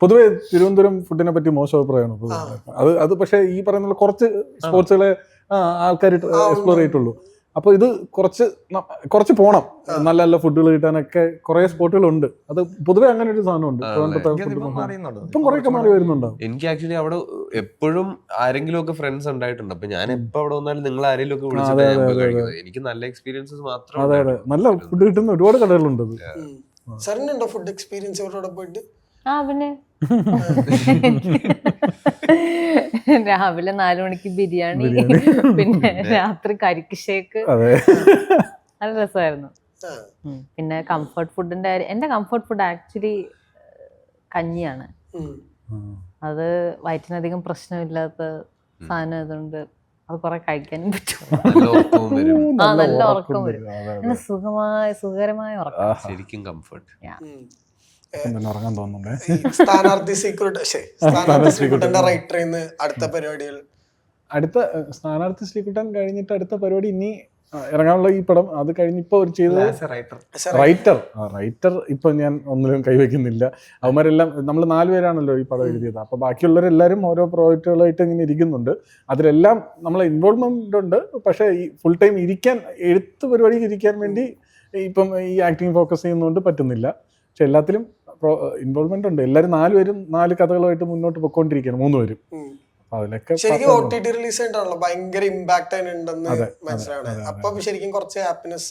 പൊതുവെ തിരുവനന്തപുരം ഫുഡിനെ പറ്റി മോശം അഭിപ്രായമാണ് അത് അത് പക്ഷേ ഈ പറയുന്ന കുറച്ച് സ്പോർട്സുകളെ ആൾക്കാർ എക്സ്പ്ലോർ ചെയ്തിട്ടുള്ളൂ. അപ്പൊ ഇത് കുറച്ച് കുറച്ച് പോണം. നല്ല നല്ല ഫുഡുകൾ കിട്ടാനൊക്കെ കുറെ സ്പോട്ടുകളുണ്ട് അത് പൊതുവെ അങ്ങനെ ഒരു സാധനമുണ്ട്. ഇപ്പം കുറെയൊക്കെ മാറി വരുന്നുണ്ടാവും എനിക്ക് ആക്ച്വലി അവിടെ എപ്പോഴും ആരെങ്കിലും ഒക്കെ ഫ്രണ്ട്സ് ഉണ്ടായിട്ടുണ്ട്. അപ്പൊ ഞാൻ എപ്പോ അവിടെ വന്നാലും നിങ്ങൾ ആരെങ്കിലും ഒക്കെ വിളിച്ചിട്ട് എനിക്ക് നല്ല എക്സ്പീരിയൻസസ് മാത്രം അതെ അതെ. നല്ല ഫുഡ് കിട്ടുന്ന ഒരുപാട് കടകളുണ്ട് അത്. സാറിന് ഫുഡ് എക്സ്പീരിയൻസ് അവരോട് പോയിട്ട്? ആ പിന്നെ. (laughs) രാവിലെ നാലു മണിക്ക് ബിരിയാണി പിന്നെ രാത്രി കരിക്ക് ഷേക്ക്. അതെ. നല്ല രസമായിരുന്നു. പിന്നെ കംഫർട്ട് ഫുഡിന്റെ കാര്യം എന്റെ കംഫർട്ട് ഫുഡ് ആക്ച്വലി കഞ്ഞിയാണ്. അത് വയറ്റിനധികം പ്രശ്നമില്ലാത്ത സാധനം അതുകൊണ്ട് അത് കുറെ കഴിക്കാനും പറ്റും. ആ, നല്ല ഉറക്കം വരും. നല്ല സുഖമായ സുഖകരമായ ഉറക്കം. ശരിക്കും കംഫർട്ട് ഉറങ്ങാൻ തോന്നുന്നുണ്ടേ. സ്ഥാനാർത്ഥി സീക്രട്ട് സ്ഥാനാർത്ഥി സീക്രട്ടിന്റെ റൈറ്ററിൽ നിന്ന് അടുത്ത പരിപാടികൾ. അടുത്ത സ്ഥാനാർത്ഥി ശ്രീകുട്ടൻ കഴിഞ്ഞിട്ട് അടുത്ത പരിപാടി ഇനി ഇറങ്ങാനുള്ള ഈ പടം അത് കഴിഞ്ഞിപ്പോ ഒരു ചെയ്തത് റൈറ്റർ റൈറ്റർ ആ റൈറ്റർ ഇപ്പൊ ഞാൻ ഒന്നിലും കൈവയ്ക്കുന്നില്ല. അവന്മാരെല്ലാം നമ്മൾ നാലുപേരാണല്ലോ ഈ പടം എഴുതിയത്. അപ്പൊ ബാക്കിയുള്ളവരെല്ലാരും ഓരോ പ്രോജക്റ്റുകളായിട്ട് ഇങ്ങനെ ഇരിക്കുന്നുണ്ട്. അതിലെല്ലാം നമ്മളെ ഇൻവോൾവ്മെന്റ് ഉണ്ട്. പക്ഷേ ഈ ഫുൾ ടൈം ഇരിക്കാൻ എഴുത്ത് പരിപാടിക്ക് ഇരിക്കാൻ വേണ്ടി ഇപ്പം ഈ ആക്ടിങ് ഫോക്കസ് ചെയ്യുന്നതുകൊണ്ട് പറ്റുന്നില്ല. പക്ഷെ എല്ലാത്തിലും ഇൻവോൾവ്മെന്റ് ഉണ്ട്. എല്ലാവരും നാലുപേരും നാല് കഥകളുമായിട്ട് മുന്നോട്ട് പോയിക്കൊണ്ടിരിക്കുകയാണ് മൂന്ന് പേരും. അതിലൊക്കെ ശരിക്കും ഒ ടി ടി റിലീസ് ആയിട്ടാണല്ലോ ഭയങ്കര ഇമ്പാക്ട് അതിനുണ്ടെന്ന് അതെ, മനസ്സിലാണ് അതെ, അതെ, അപ്പൊ ശരിക്കും കുറച്ച് ഹാപ്പിനെസ്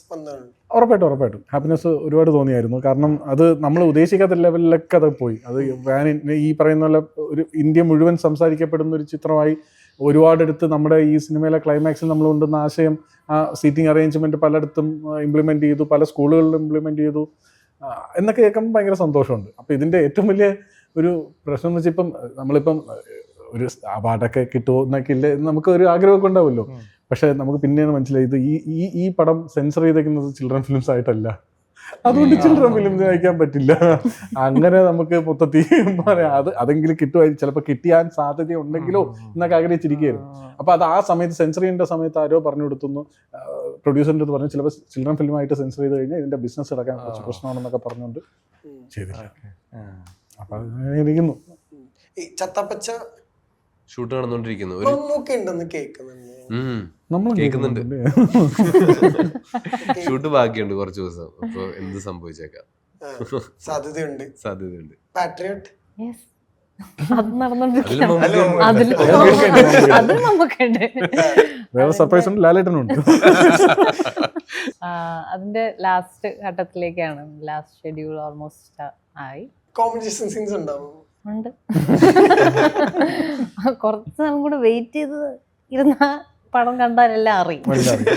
ഉറപ്പായിട്ടും ഉറപ്പായിട്ടും. ഹാപ്പിനെസ് ഒരുപാട് തോന്നിയായിരുന്നു. കാരണം അത് നമ്മൾ ഉദ്ദേശിക്കാത്ത ലെവലിലൊക്കെ അത് പോയി. അത് വാൻ ഈ പറയുന്ന പോലെ ഒരു ഇന്ത്യ മുഴുവൻ സംസാരിക്കപ്പെടുന്ന ഒരു ചിത്രമായി ഒരുപാട് ഒരുപാടെടുത്ത് നമ്മുടെ ഈ സിനിമയിലെ ക്ലൈമാക്സിൽ നമ്മൾ കൊണ്ടുവന്ന ആശയം ആ സീറ്റിംഗ് അറേഞ്ച്മെന്റ് പലയിടത്തും ഇംപ്ലിമെന്റ് ചെയ്തു പല സ്കൂളുകളിലും ഇംപ്ലിമെന്റ് ചെയ്തു. എന്നൊക്കെ കേൾക്കുമ്പോൾ ഭയങ്കര സന്തോഷമുണ്ട്. അപ്പോൾ ഇതിന്റെ ഏറ്റവും വലിയ ഒരു പ്രശ്നം എന്ന് വെച്ചാൽ ഇപ്പം നമ്മളിപ്പം ഒരു അവാർഡൊക്കെ കിട്ടുമോ എന്നൊക്കെ ഇല്ലേ നമുക്ക് ഒരു ആഗ്രഹമൊക്കെ ഉണ്ടാവുമല്ലോ. പക്ഷേ നമുക്ക് പിന്നെയാണ് മനസ്സിലായത് ഈ ഈ ഈ പടം സെൻസർ ചെയ്തേക്കുന്നത് ചിൽഡ്രൻ ഫിലിംസ് ആയിട്ടല്ല. അതുകൊണ്ട് ചിൽഡ്രൻ ഫിലിം വായിക്കാൻ പറ്റില്ല. അങ്ങനെ നമുക്ക് മൊത്തത്തിൽ പറയാം. അത് അതെങ്കിലും കിട്ടുമായി ചിലപ്പോൾ കിട്ടിയാൻ സാധ്യത ഉണ്ടെങ്കിലോ എന്നൊക്കെ ആഗ്രഹിച്ചിരിക്കുകയായിരുന്നു. അപ്പൊ അത് ആ സമയത്ത് സെൻസർ ചെയ്യേണ്ട സമയത്ത് ആരോ പറഞ്ഞു കൊടുത്തുന്നു പ്രൊഡ്യൂസറിന്റെ അടുത്ത് പറഞ്ഞു ചിലപ്പോൾ ചിൽഡ്രൻ ഫിലിമായിട്ട് സെൻസർ ചെയ്ത് കഴിഞ്ഞാൽ ഇതിന്റെ ബിസിനസ് ഇടക്കാൻ കുറച്ച് പ്രശ്നമാണെന്നൊക്കെ പറഞ്ഞുകൊണ്ട്. ചെയ്തില്ല. അപ്പൊ ഇരിക്കുന്നു. ഈ ചത്തപ്പച്ച ഷൂട്ട് നടന്നുകൊണ്ടിരിക്കുന്നു ഒരു മമ്മൂക്ക ഉണ്ടെന്ന് കേൾക്കുന്നുണ്ട്. ഷൂട്ട് ബാക്കിയുണ്ട് കുറച്ച് ദിവസം. അപ്പൊ എന്ത് സംഭവിച്ചേക്കാം? സാധ്യതയുണ്ട്. സാധ്യതയുണ്ട്. പാട്രിയോട്ട് യെസ് അത്. അത് വേറെ സർപ്രൈസ് ഉണ്ട്. ലാലേട്ടനുണ്ട് അതിന്റെ ലാസ്റ്റ് ഘട്ടത്തിലേക്കാണ്. ലാസ്റ്റ് ഷെഡ്യൂൾ ഓൾമോസ്റ്റ് ആയി. കോമ്പറ്റീഷൻ സീൻസ് ഉണ്ടാവും ഉണ്ട്. (laughs) കുറച്ച് നാളും കൂടെ വെയിറ്റ് ചെയ്ത് ഇരുന്ന പടം കണ്ടാലെല്ലാം അറിയും. ശരിക്ക്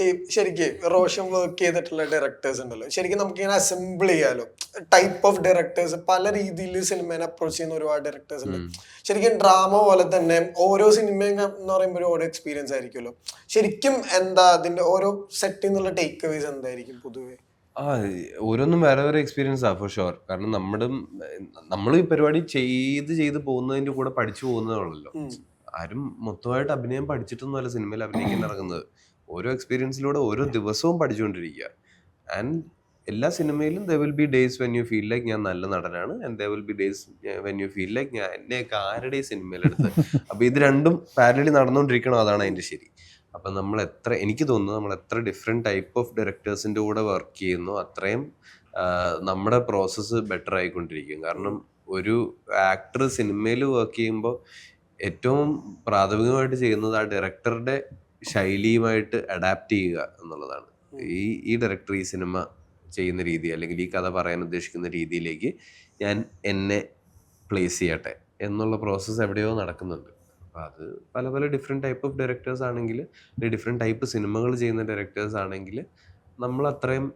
ഈ ശരിക്കും റോഷൻ വർക്ക് ചെയ്തിട്ടുള്ള ഡയറക്ടേഴ്സ് ഉണ്ടല്ലോ. ശരിക്കും നമുക്ക് ഇങ്ങനെ അസംബിൾ ചെയ്യാലോ. ടൈപ്പ് ഓഫ് ഡയറക്ടേഴ്സ് പല രീതിയിൽ സിനിമേനെ അപ്രോച്ച് ചെയ്യുന്ന ഒരുപാട് ഡയറക്ടേഴ്സ് ഉണ്ട്. ശരിക്കും ഡ്രാമ പോലെ തന്നെ ഓരോ സിനിമയും എന്ന് പറയുമ്പോൾ ഓരോ എക്സ്പീരിയൻസ് ആയിരിക്കുമല്ലോ. ശരിക്കും എന്താ അതിന്റെ ഓരോ സെറ്റിൽ നിന്നുള്ള ടേക്ക് അവേസ് എന്തായിരിക്കും പൊതുവെ? ആ ഓരോന്നും വേറെ വേറെ എക്സ്പീരിയൻസ് ആ ഫോർ ഷുവർ കാരണം നമ്മുടെ നമ്മൾ ഈ പരിപാടി ചെയ്ത് ചെയ്ത് പോകുന്നതിന്റെ കൂടെ പഠിച്ചു പോകുന്നതാണല്ലോ ഉം. ആരും മൊത്തമായിട്ട് അഭിനയം പഠിച്ചിട്ടൊന്നുമല്ല സിനിമയിൽ അഭിനയിക്കാൻ ഇറങ്ങുന്നത്. ഓരോ എക്സ്പീരിയൻസിലൂടെ ഓരോ ദിവസവും പഠിച്ചുകൊണ്ടിരിക്കുക. ആൻഡ് എല്ലാ സിനിമയിലും there will be days when you feel like ഞാൻ നല്ല നടനാണ് and there will be days when you feel like ഞാൻ എന്നെയൊക്കെ ആരുടെ സിനിമയിലെടുത്ത്? അപ്പൊ ഇത് രണ്ടും പാരലി നടന്നുകൊണ്ടിരിക്കണം? അതാണ് അതിന്റെ ശരി. അപ്പം നമ്മൾ എത്ര എനിക്ക് തോന്നുന്നു നമ്മൾ എത്ര ഡിഫറെന്റ് ടൈപ്പ് ഓഫ് ഡയറക്ടേഴ്സിന്റെ കൂടെ വർക്ക് ചെയ്യുന്നു അത്രയും നമ്മുടെ പ്രോസസ്സ് ബെറ്റർ ആയിക്കൊണ്ടിരിക്കും. കാരണം ഒരു ആക്ടർ സിനിമയിൽ വർക്ക് ചെയ്യുമ്പോൾ ഏറ്റവും പ്രാഥമികമായിട്ട് ചെയ്യുന്നത് ആ ഡയറക്ടറുടെ ശൈലിയുമായിട്ട് അഡാപ്റ്റ് ചെയ്യുക എന്നുള്ളതാണ്. ഈ ഈ ഡയറക്ടർ ഈ സിനിമ ചെയ്യുന്ന രീതി അല്ലെങ്കിൽ ഈ കഥ പറയാൻ ഉദ്ദേശിക്കുന്ന രീതിയിലേക്ക് ഞാൻ എന്നെ പ്ലേസ് ചെയ്യട്ടെ എന്നുള്ള പ്രോസസ്സ് എവിടെയോ നടക്കുന്നുണ്ട്. അപ്പോൾ അത് പല പല ഡിഫറെന്റ് ടൈപ്പ് ഓഫ് ഡയറക്ടേഴ്സ് ആണെങ്കിൽ ഡിഫറെന്റ് ടൈപ്പ് സിനിമകൾ ചെയ്യുന്ന ഡയറക്ടേഴ്സ് ആണെങ്കിൽ നമ്മൾ അത്രയും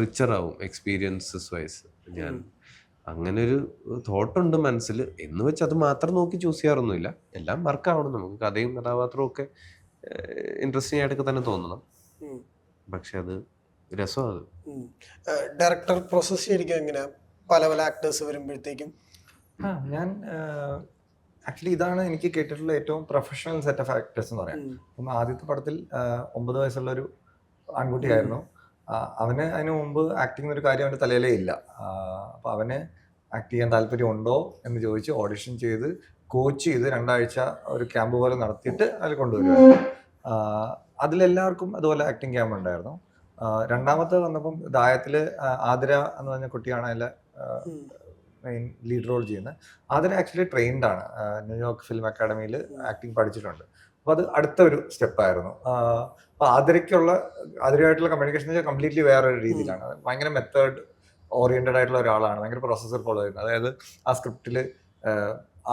റിച്ചർ ആവും എക്സ്പീരിയൻസസ് വൈസ് ഞാൻ അങ്ങനെ ഒരു തോട്ടുണ്ട് മനസ്സിൽ. എന്ന് വെച്ച് അത് മാത്രം നോക്കി ചൂസ് ചെയ്യാറൊന്നുമില്ല. എല്ലാം വർക്കാവണം നമുക്ക് കഥയും കഥാപാത്രവും ഒക്കെ ഇൻട്രസ്റ്റിംഗ് ആയിട്ടൊക്കെ തന്നെ തോന്നണം. പക്ഷെ അത് രസമാണ് ഡയറക്ടർ പ്രോസസ് ശരിക്കും എങ്ങനെയാ? പല പല ആക്ടേഴ്സ് വരുമ്പോഴത്തേക്കും. ആ ഞാൻ ആക്ച്വലി ഇതാണ് എനിക്ക് കേട്ടിട്ടുള്ള ഏറ്റവും പ്രൊഫഷണൽ സെറ്റ് ഓഫ് ആക്ടേഴ്സ് എന്ന് പറയാം. അപ്പം ആദ്യത്തെ പടത്തിൽ ഒമ്പത് വയസ്സുള്ള ഒരു ആൺകുട്ടിയായിരുന്നു. അവന് അതിന് മുമ്പ് ആക്ടിങ് എന്നൊരു കാര്യം അവന്റെ തലയിലേ ഇല്ല. അപ്പോൾ അവന് ആക്ട് ചെയ്യാൻ താല്പര്യമുണ്ടോ എന്ന് ചോദിച്ച് ഓഡിഷൻ ചെയ്ത് കോച്ച് ചെയ്ത് രണ്ടാഴ്ച ഒരു ക്യാമ്പ് പോലെ നടത്തിയിട്ട് അതിൽ കൊണ്ടുവരുമായിരുന്നു അതിലെല്ലാവർക്കും അതുപോലെ ആക്ടിങ് ക്യാമ്പ് ഉണ്ടായിരുന്നു. രണ്ടാമത്തെ വന്നപ്പം ദായത്തിൽ ആതിര എന്ന് പറഞ്ഞ കുട്ടിയാണ് അതിലെ. മെയിൻ ലീഡ് റോൾ ചെയ്യുന്നത്. അതിന് ആക്ച്വലി ട്രെയിൻഡ് ആണ്. ന്യൂയോർക്ക് ഫിലിം അക്കാഡമിയിൽ ആക്ടിങ് പഠിച്ചിട്ടുണ്ട്. അപ്പോൾ അത് അടുത്ത ഒരു സ്റ്റെപ്പായിരുന്നു അപ്പോൾ ആതിരയ്ക്കുള്ള ആതിരയായിട്ടുള്ള കമ്മ്യൂണിക്കേഷൻ വെച്ചാൽ കംപ്ലീറ്റ്ലി വേറൊരു രീതിയിലാണ്. ഭയങ്കര മെത്തേഡ് ഓറിയന്റഡ് ആയിട്ടുള്ള ഒരാളാണ്. ഭയങ്കര പ്രോസസ്സർ ഫോളോ ചെയ്യുന്നത് അതായത് ആ സ്ക്രിപ്റ്റിൽ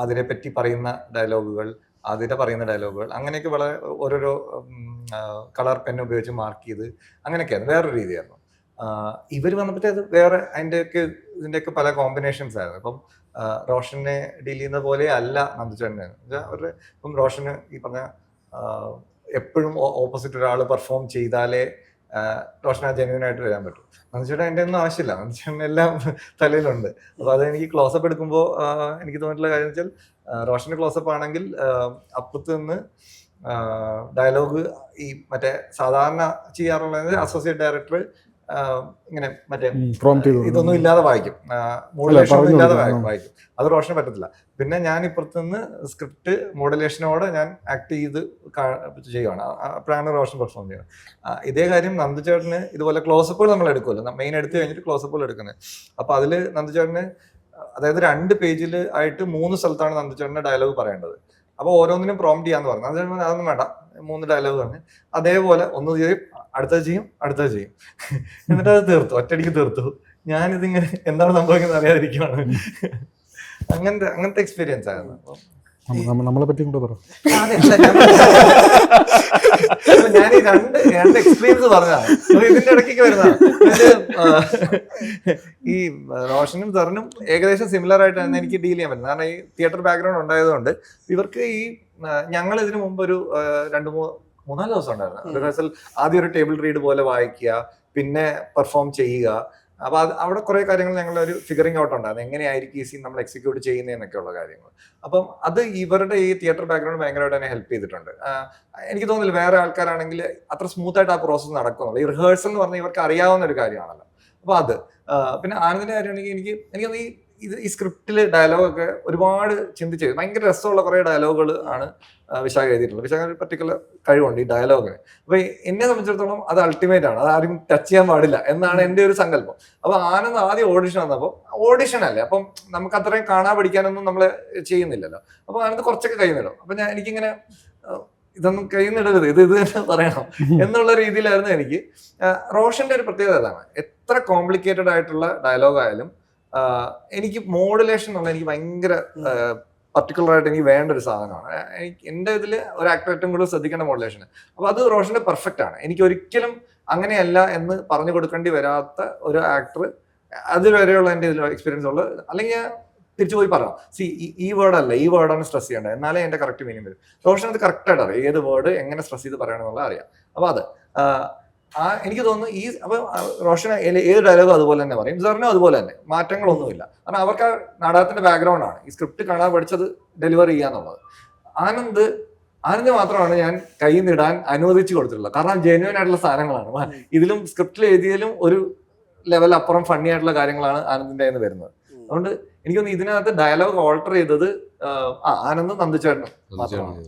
അതിനെ പറ്റി പറയുന്ന ഡയലോഗുകൾ അതിനെ പറയുന്ന ഡയലോഗുകൾ അങ്ങനെയൊക്കെ വളരെ ഓരോരോ കളർ പെൻ ഉപയോഗിച്ച് മാർക്ക് ചെയ്ത് അങ്ങനെയൊക്കെയായിരുന്നു. വേറൊരു രീതിയായിരുന്നു. ഇവർ വന്നപ്പോഴത്തേത് വേറെ അതിന്റെയൊക്കെ ഇതിന്റെയൊക്കെ പല കോമ്പിനേഷൻസ് ആയിരുന്നു. അപ്പം ആ, റോഷനെ ഡീൽ ചെയ്യുന്ന പോലെ അല്ല നന്ദിച്ചേട്ടനെ അവരുടെ ഇപ്പം റോഷന് ഈ പറഞ്ഞ എപ്പോഴും ഓപ്പോസിറ്റ് ഒരാൾ പെർഫോം ചെയ്താലേ ആ, റോഷന ജെന്യൂൻ ആയിട്ട് വരാൻ പറ്റും. നന്ദിച്ചേട്ടൻ എന്റെ ഒന്നും ആവശ്യമില്ല. നന്ദിച്ചേട്ടൻ എല്ലാം തലയിലുണ്ട്. അപ്പോൾ അത് എനിക്ക് ക്ലോസപ്പ് എടുക്കുമ്പോൾ എനിക്ക് തോന്നിയിട്ടുള്ള കാര്യം വെച്ചാൽ ആ, റോഷന് ക്ലോസപ്പ് ആണെങ്കിൽ ആ, അപ്പുറത്ത് നിന്ന് ഡയലോഗ് ഈ മറ്റേ സാധാരണ ചെയ്യാറുള്ളത് അസോസിയേറ്റ് ഡയറക്ടർ ഇങ്ങനെ മറ്റേ ഇതൊന്നും ഇല്ലാതെ വായിക്കും. മോഡുലേഷൻ ഒന്നും ഇല്ലാതെ വായിക്കും. അത് റോഷന് പറ്റത്തില്ല. പിന്നെ ഞാൻ ഇപ്പുറത്ത് നിന്ന് സ്ക്രിപ്റ്റ് മോഡുലേഷനോടെ ഞാൻ ആക്ട് ചെയ്ത് ചെയ്യുകയാണ് അപ്പോഴാണ് റോഷൻ പെർഫോം ചെയ്യുന്നത്. ഇതേ കാര്യം നന്ദുചേട്ടന് ഇതുപോലെ ക്ലോസപ്പുകൾ നമ്മൾ എടുക്കുമല്ലോ. മെയിൻ എടുത്തു കഴിഞ്ഞിട്ട് ക്ലോസപ്പുകൾ എടുക്കുന്നത്. അപ്പൊ അതിൽ നന്ദുചേട്ടന് അതായത് രണ്ട് പേജിൽ ആയിട്ട് മൂന്ന് സ്ഥലത്താണ് നന്ദുചേട്ടന്റെ ഡയലോഗ് പറയേണ്ടത്. അപ്പൊ ഓരോന്നിനും പ്രോംപ്റ്റ് ചെയ്യാന്ന് പറഞ്ഞു. അതൊന്നും വേണ്ട. മൂന്ന് ഡയലോഗ് പറഞ്ഞു അതേപോലെ ഒന്ന് ചെയ്യും അടുത്തത് ചെയ്യും അടുത്തത് ചെയ്യും. എന്നിട്ട് അത് തീർത്തു ഒറ്റയടിക്ക് തീർത്തു. ഞാനിതിങ്ങനെ എന്താണ് സംഭവിക്കുന്നത് അറിയാതിരിക്കുവാണ്. അങ്ങനത്തെ അങ്ങനത്തെ എക്സ്പീരിയൻസ് ആയിരുന്നു. നമ്മ- നമ്മ- നമ്മളെ പറ്റി കൂടെ പറ. ഞാൻ- ഈ രണ്ട് രണ്ട് എക്സ്പീരിയൻസ് പറഞ്ഞതാണ്. ഇതിന്റെ ഇടയ്ക്ക് വരുന്നതാണ് ഈ റോഷനും സാറിനും ഏകദേശം സിമിലർ ആയിട്ടാണ് എനിക്ക് ഡീൽ ചെയ്യാൻ പറ്റുന്നത്. കാരണം ഈ തിയേറ്റർ ബാക്ക്ഗ്രൗണ്ട് ഉണ്ടായതുകൊണ്ട് ഇവർക്ക് ഈ ഞങ്ങൾ ഇതിനു മുമ്പ് ഒരു രണ്ട് മൂന്ന് മൂന്നാൽ ദിവസം ഉണ്ടായിരുന്നു റിഹേഴ്സൽ ആദ്യം ഒരു ടേബിൾ റീഡ് പോലെ വായിക്കുക പിന്നെ പെർഫോം ചെയ്യുക. അപ്പൊ അത് അവിടെ കുറെ കാര്യങ്ങൾ ഞങ്ങൾ ഒരു ഫിഗറിംഗ് ഔട്ട് ഉണ്ടായിരുന്നു. എങ്ങനെയായിരിക്കും ഈ സീൻ നമ്മൾ എക്സിക്യൂട്ട് ചെയ്യുന്നതെന്നൊക്കെയുള്ള കാര്യങ്ങൾ. അപ്പം അത് ഇവരുടെ ഈ തിയേറ്റർ ബാക്ക്ഗ്രൗണ്ട് ഭയങ്കരമായിട്ട് തന്നെ ഹെൽപ്പ് ചെയ്തിട്ടുണ്ട്. എനിക്ക് തോന്നുന്നില്ല വേറെ ആൾക്കാരാണെങ്കിൽ അത്ര സ്മൂത്ത് ആയിട്ട് ആ പ്രോസസ്സ് നടക്കുന്നുള്ളൂ ഈ റിഹേഴ്സൽ എന്ന് പറഞ്ഞാൽ ഇവർക്ക് അറിയാവുന്ന ഒരു കാര്യമാണല്ലോ. അപ്പൊ അത്. പിന്നെ ആനന്ദിന്റെ കാര്യമാണെങ്കിൽ എനിക്ക് എനിക്ക് ഈ ഇത് ഈ സ്ക്രിപ്റ്റിൽ ഡയലോഗൊക്കെ ഒരുപാട് ചിന്തിച്ച് ഭയങ്കര രസമുള്ള കുറേ ഡയലോഗുകൾ ആണ് വിശാഖ എഴുതിയിട്ടുള്ളത്. വിശാഖ ഒരു പർട്ടിക്കുലർ കഴിവുണ്ട് ഈ ഡയലോഗിന് അപ്പൊ എന്നെ സംബന്ധിച്ചിടത്തോളം അത് അൾട്ടിമേറ്റ് ആണ്. അത് ആരും ടച്ച് ചെയ്യാൻ പാടില്ല എന്നാണ് എന്റെ ഒരു സങ്കല്പം. അപ്പൊ ആനന്ദ് ആദ്യം ഓഡിഷൻ വന്നപ്പോൾ ഓഡിഷൻ അല്ലേ അപ്പം നമുക്ക് അത്രയും കാണാൻ പഠിക്കാനൊന്നും നമ്മൾ ചെയ്യുന്നില്ലല്ലോ. അപ്പൊ ആനന്ദ് കുറച്ചൊക്കെ കഴിയുന്നിടും നേടും അപ്പൊ ഞാൻ എനിക്കിങ്ങനെ ഇതൊന്നും കഴിയുന്നിടരുത് നേടരുത് ഇത് ഇത് തന്നെ പറയണം എന്നുള്ള രീതിയിലായിരുന്നു എനിക്ക്. റോഷന്റെ ഒരു പ്രത്യേകത അതാണ്. എത്ര കോംപ്ലിക്കേറ്റഡ് ആയിട്ടുള്ള ഡയലോഗ് ആയാലും ആ, എനിക്ക് മോഡുലേഷൻ എന്നുള്ള എനിക്ക് ഭയങ്കര പർട്ടിക്കുലർ ആയിട്ട് എനിക്ക് വേണ്ട ഒരു സാധനമാണ്. എനിക്ക് എന്റെ ഇതിൽ ഒരു ആക്ടർ ഏറ്റവും കൂടുതൽ ശ്രദ്ധിക്കേണ്ട മോഡുലേഷൻ അപ്പോൾ അത് റോഷന്റെ പെർഫെക്റ്റ് ആണ്. എനിക്ക് ഒരിക്കലും അങ്ങനെയല്ല എന്ന് പറഞ്ഞു കൊടുക്കേണ്ടി വരാത്ത ഒരു ആക്ടർ അതുവരെയുള്ള എന്റെ ഇതിൽ എക്സ്പീരിയൻസ് ഉള്ളത് അല്ലെങ്കിൽ തിരിച്ചു പോയി പറയാം. സി ഈ വേർഡ് അല്ല ഈ വേർഡാണ് സ്ട്രെസ് ചെയ്യേണ്ടത്. എന്നാലേ എന്റെ കറക്റ്റ് മീനിങ് വരും. റോഷൻ അത് കറക്റ്റ് ആയിട്ട് അറിയാം. ഏത് വേർഡ് എങ്ങനെ സ്ട്രെസ് ചെയ്ത് പറയണമെന്നുള്ള അറിയാം. അപ്പോൾ അത് ആ, എനിക്ക് തോന്നുന്നു ഈ അപ്പൊ റോഷന് റോഷൻ ഏത് ഡയലോഗും അതുപോലെ തന്നെ പറയും. സാറിനും അതുപോലെ തന്നെ. മാറ്റങ്ങളൊന്നുമില്ല. കാരണം അവർക്ക് ആ നാടകത്തിന്റെ ബാക്ക്ഗ്രൗണ്ട് ആണ്. ഈ സ്ക്രിപ്റ്റ് കാണാൻ പഠിച്ചത് ഡെലിവർ ചെയ്യാന്നുള്ളത് ആനന്ദ് ആനന്ദ് മാത്രമാണ് ഞാൻ കയ്യിൽ നിടാൻ അനുവദിച്ചു കൊടുത്തിട്ടുള്ളത്. കാരണം ജെന്യൂൻ ആയിട്ടുള്ള സാധനങ്ങളാണ്. ഇതിലും സ്ക്രിപ്റ്റിൽ എഴുതിയാലും ഒരു ലെവൽ അപ്പുറം ഫണ്ണി ആയിട്ടുള്ള കാര്യങ്ങളാണ് ആനന്ദിന്റെ നിന്ന് വരുന്നത്. അതുകൊണ്ട് എനിക്ക് തോന്നുന്നു ഇതിനകത്ത് ഡയലോഗ് ഓൾട്ടർ ചെയ്തത് ആ, ആനന്ദ് നന്ദിച്ചേട്ടനും മാത്രമാണ്.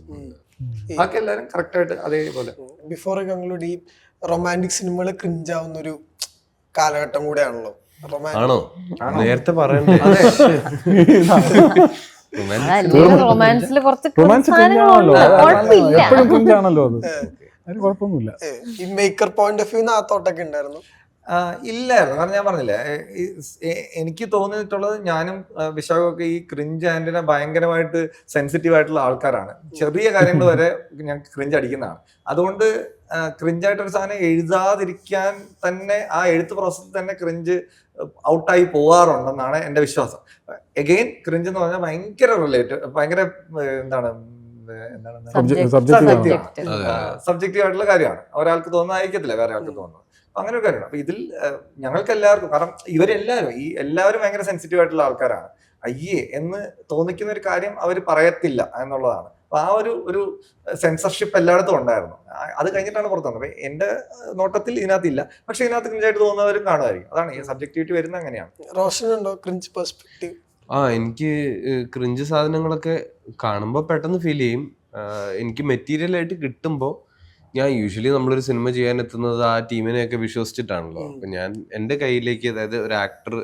ബാക്കി എല്ലാവരും കറക്റ്റ് ആയിട്ട് അതേപോലെ. ബിഫോർ കൺക്ലൂഡ് ഈ റൊമാന്റിക് സിനിമകൾ ക്രിഞ്ചാവുന്ന ഒരു കാലഘട്ടം കൂടെയാണല്ലോ. ആണോ? നേരത്തെ പറയണ്ടേ? Romance. റൊമാൻസിൽ കുറച്ച് കുഴപ്പമില്ല. ഈ മേക്കർ പോയിന്റ് ഓഫ് വ്യൂ ആ തോട്ടൊക്കെ ഉണ്ടായിരുന്നു. ഇല്ലായിരുന്നു കാരണം ഞാൻ പറഞ്ഞില്ലേ എനിക്ക് തോന്നിയിട്ടുള്ളത് ഞാനും വിശാഖമൊക്കെ ഈ ക്രിഞ്ച് ആൻഡിനെ ഭയങ്കരമായിട്ട് സെൻസിറ്റീവ് ആയിട്ടുള്ള ആൾക്കാരാണ്. ചെറിയ കാര്യങ്ങൾ വരെ ഞാൻ ക്രിഞ്ച് അടിക്കുന്നതാണ്. അതുകൊണ്ട് ക്രിഞ്ചായിട്ടൊരു സാധനം എഴുതാതിരിക്കാൻ തന്നെ ആ എഴുത്ത് പ്രോസസ്സിൽ തന്നെ ക്രിഞ്ച് ഔട്ടായി പോകാറുണ്ടെന്നാണ് എന്റെ വിശ്വാസം. എഗെയിൻ ക്രിഞ്ച് എന്ന് പറഞ്ഞാൽ ഭയങ്കര റിലേറ്റ് ഭയങ്കര എന്താണ് സബ്ജക്റ്റീവ് ആയിട്ടുള്ള കാര്യമാണ്. ഒരാൾക്ക് തോന്നുന്നതായിരിക്കത്തില്ല വേറെ ആൾക്ക് തോന്നുന്നത്. അപ്പൊ അങ്ങനെ ഒരു കാര്യമാണ്. അപ്പൊ ഇതിൽ ഞങ്ങൾക്ക് എല്ലാവർക്കും കാരണം ഇവരെല്ലാവരും ഈ എല്ലാവരും ഭയങ്കര സെൻസിറ്റീവ് ആയിട്ടുള്ള ആൾക്കാരാണ്. അയ്യേ എന്ന് തോന്നിക്കുന്ന ഒരു കാര്യം അവർ പറയത്തില്ല എന്നുള്ളതാണ്. അപ്പൊ ആ ഒരു ഒരു സെൻസർഷിപ്പ് എല്ലായിടത്തും ഉണ്ടായിരുന്നു. അത് കഴിഞ്ഞിട്ടാണ് പുറത്തു വന്നത്. എന്റെ നോട്ടത്തിൽ ഇതിനകത്തില്ല. പക്ഷെ ഇതിനകത്ത് ക്രിഞ്ചായിട്ട് തോന്നുന്നവരും കാണുമായിരിക്കും. അതാണ് ഈ സബ്ജക്ടിവിറ്റി വരുന്നത് അങ്ങനെയാണ്. റോഷനുണ്ടോ ഉണ്ടോ ക്രിഞ്ച് പെർസ്പെക്റ്റീവ്? ആ എനിക്ക് ക്രിഞ്ച് സാധനങ്ങളൊക്കെ കാണുമ്പോൾ പെട്ടെന്ന് ഫീൽ ചെയ്യും. എനിക്ക് മെറ്റീരിയൽ ആയിട്ട് കിട്ടുമ്പോൾ ഞാൻ യൂഷ്വലി നമ്മളൊരു സിനിമ ചെയ്യാൻ എത്തുന്നത് ആ ടീമിനെയൊക്കെ വിശ്വസിച്ചിട്ടാണല്ലോ. അപ്പം ഞാൻ എന്റെ കയ്യിലേക്ക് അതായത് ഒരു ആക്ടർ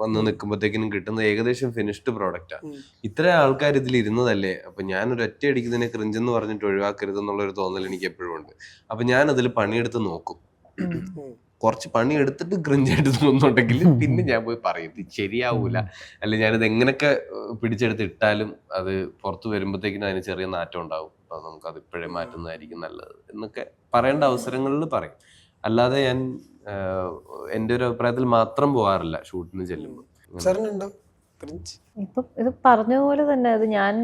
വന്ന് നിൽക്കുമ്പോഴത്തേക്കിനും കിട്ടുന്നത് ഏകദേശം ഫിനിഷ്ഡ് പ്രോഡക്റ്റാണ് ആണ് ഇത്ര ആൾക്കാർ ഇതിൽ ഇരുന്നതല്ലേ? അപ്പൊ ഞാൻ ഒരു ഒറ്റ അടിക്കുന്നതിനെ ക്രിഞ്ചെന്ന് പറഞ്ഞിട്ട് ഒഴിവാക്കരുത് എന്നുള്ള ഒരു തോന്നൽ എനിക്ക് എപ്പോഴും ഉണ്ട്. അപ്പൊ ഞാൻ അതിൽ പണിയെടുത്ത് നോക്കും. കുറച്ച് പണി എടുത്തിട്ട് ക്രിഞ്ചായിട്ട് തോന്നുന്നുണ്ടെങ്കിൽ (laughs) പിന്നെ ഞാൻ പോയി പറയും ഇത് ശരിയാവൂല. അല്ലെ ഞാനിത് എങ്ങനെയൊക്കെ പിടിച്ചെടുത്ത് ഇട്ടാലും അത് പുറത്ത് വരുമ്പോഴത്തേക്കിനും അതിന് ചെറിയ നാറ്റം ഉണ്ടാവും. അപ്പൊ നമുക്ക് അത് ഇപ്പോഴേ മാറ്റുന്നതായിരിക്കും നല്ലത് എന്നൊക്കെ പറയേണ്ട അവസരങ്ങളിൽ പറയും. അല്ലാതെ ഞാൻ എന്റെ ഒരു അഭിപ്രായത്തിൽ മാത്രം പോകാറില്ല ഷൂട്ടിന് ചെല്ലുമ്പോൾ സാറിനുണ്ടോ ഇപ്പം ഇത് പറഞ്ഞ പോലെ തന്നെ അത് ഞാൻ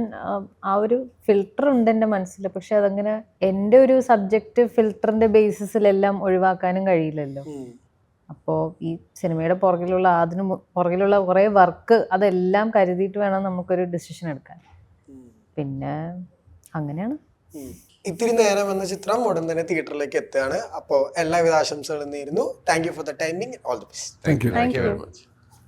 ആ, ഒരു ഫിൽട്ടർ ഉണ്ട് എന്റെ മനസ്സിൽ. പക്ഷെ അതങ്ങനെ എന്റെ ഒരു സബ്ജക്റ്റ് ഫിൽട്ടറിന്റെ ബേസിസിലെല്ലാം ഒഴിവാക്കാനും കഴിയില്ലല്ലോ. അപ്പോൾ ഈ സിനിമയുടെ പുറകിലുള്ള അതിന് പുറകിലുള്ള കുറേ വർക്ക് അതെല്ലാം കരുതിയിട്ട് വേണം നമുക്കൊരു ഡിസിഷൻ എടുക്കാൻ. പിന്നെ അങ്ങനെയാണ്. ഇത്തിരി നേരം വന്ന ചിത്രം ഉടൻ തന്നെ തിയേറ്ററിലേക്ക് എത്തുകയാണ്. അപ്പോൾ എല്ലാവിധ ആശംസകളും നേരുന്നു. Thank you for the timing all the best thank you thank you very much